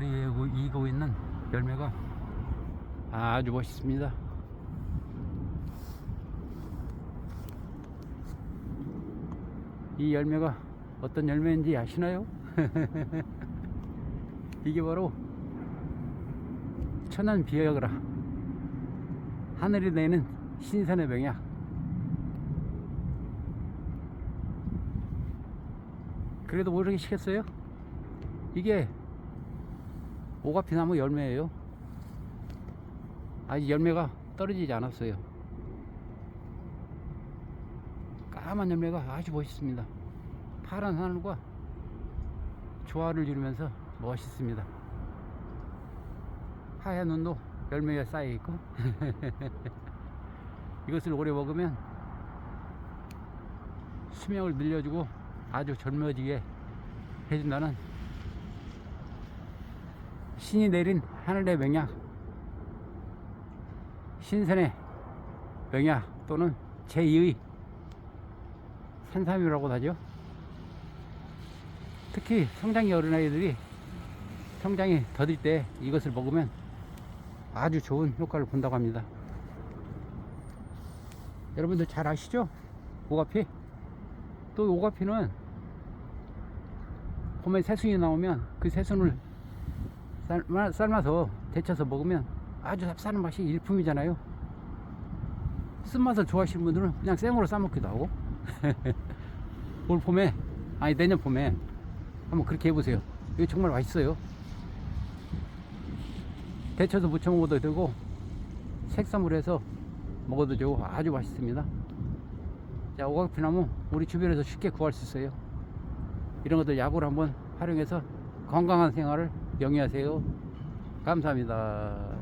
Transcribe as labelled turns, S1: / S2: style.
S1: 머리에 이고 있는 열매가 아주 멋있습니다. 이 열매가 어떤 열매인지 아시나요? 이게 바로 천안 비아그라 하늘이 내는 신선의 병약 그래도 모르시겠어요? 이게 오가피나무 열매예요. 아직 열매가 떨어지지 않았어요. 까만 열매가 아주 멋있습니다. 파란 하늘과 조화를 이루면서 멋있습니다. 하얀 눈도 열매가 쌓여 있고. 이것을 오래 먹으면 수명을 늘려주고 아주 젊어지게 해준다는 신이 내린 하늘의 명약 신선의 명약 또는 제2의 산삼이라고 하죠. 특히 성장기 어린아이들이 성장이 더딜 때 이것을 먹으면 아주 좋은 효과를 본다고 합니다. 여러분들 잘 아시죠? 오가피? 또 오가피는 봄에 새순이 나오면 그 새순을 삶아, 삶아 서 데쳐서 먹으면 아주 쌉싸는 맛이 일품이잖아요. 쓴맛을 좋아하시는 분들은 그냥 생으로 싸먹기도 하고. 올 봄에 아니 내년 봄에 한번 그렇게 해보세요. 이거 정말 맛있어요. 데쳐서 무쳐 먹어도 되고 색삼을 해서 먹어도 되고 아주 맛있습니다. 자 오각피나무 우리 주변에서 쉽게 구할 수 있어요. 이런 것들 약으로 한번 활용해서 건강한 생활을 영위하세요. 감사합니다